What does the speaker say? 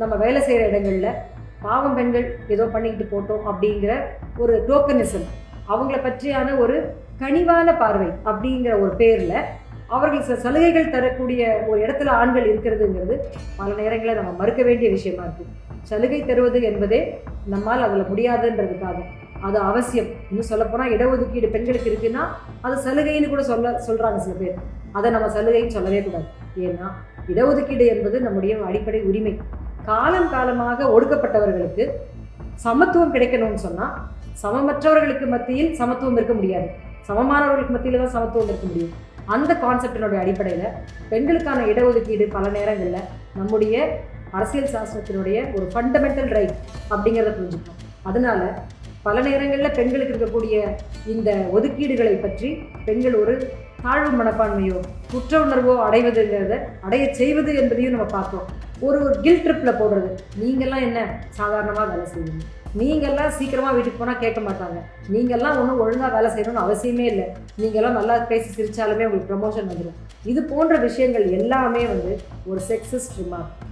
நம்ம வேலை செய்கிற இடங்களில் பாவம் பெண்கள் ஏதோ பண்ணிக்கிட்டு போட்டோம் அப்படிங்கிற ஒரு டோக்கனிசம் அவங்கள பற்றியான ஒரு கனிவான பார்வை அப்படிங்கிற ஒரு பேரில் அவர்கள் சில சலுகைகள் தரக்கூடிய ஒரு இடத்துல ஆண்கள் இருக்கிறதுங்கிறது பல நேரங்களில் நம்ம மறுக்க வேண்டிய விஷயமா இருக்கு. சலுகை தருவது என்பதே நம்மால் அதில் முடியாதுன்றதுக்காக அது அவசியம். இன்னும் சொல்லப்போனால் இடஒதுக்கீடு பெண்களுக்கு இருக்குன்னா அது சலுகைன்னு கூட சொல்ல சொல்கிறாங்க சில பேர். அதை நம்ம சலுகைன்னு சொல்லவே கூடாது. ஏன்னா இடஒதுக்கீடு என்பது நம்முடைய அடிப்படை உரிமை. காலம் காலமாக ஒடுக்கப்பட்டவர்களுக்கு சமத்துவம் கிடைக்கணும்னு சொன்னால் சமமற்றவர்களுக்கு மத்தியில் சமத்துவம் இருக்க முடியாது. சமமானவர்களுக்கு மத்தியில் தான் சமத்துவம் இருக்க முடியும். அந்த கான்செப்டினுடைய அடிப்படையில் பெண்களுக்கான இடஒதுக்கீடு பல நேரங்களில் நம்முடைய அரசியல் சாஸ்திரத்தினுடைய ஒரு ஃபண்டமெண்டல் ரைட் அப்படிங்கிறத புரிஞ்சுக்கணும் அதனால பல நேரங்களில் பெண்களுக்கு இருக்கக்கூடிய இந்த ஒதுக்கீடுகளை பற்றி பெண்கள் ஒரு தாழ்வு மனப்பான்மையோ குற்ற உணர்வோ அடைவதுங்கிறத அடைய செய்வது என்பதையும் நம்ம பார்த்தோம். ஒரு ஒரு கில் ட்ரிப்பில் போடுறது. நீங்கள்லாம் என்ன? சாதாரணமாக வேலை செய்வீங்க நீங்கள்லாம் சீக்கிரமாக வீட்டுக்கு போனால் கேட்க மாட்டாங்க. நீங்கள்லாம் ஒன்றும் ஒழுங்காக வேலை செய்யணும்னு அவசியமே இல்லை. நீங்கள்லாம் நல்லா பேசி சிரிச்சாலுமே உங்களுக்கு ப்ரமோஷன் வந்துடும் இது போன்ற விஷயங்கள் எல்லாமே வந்து ஒரு செக்ஸிஸ்ட் ரிமார்க்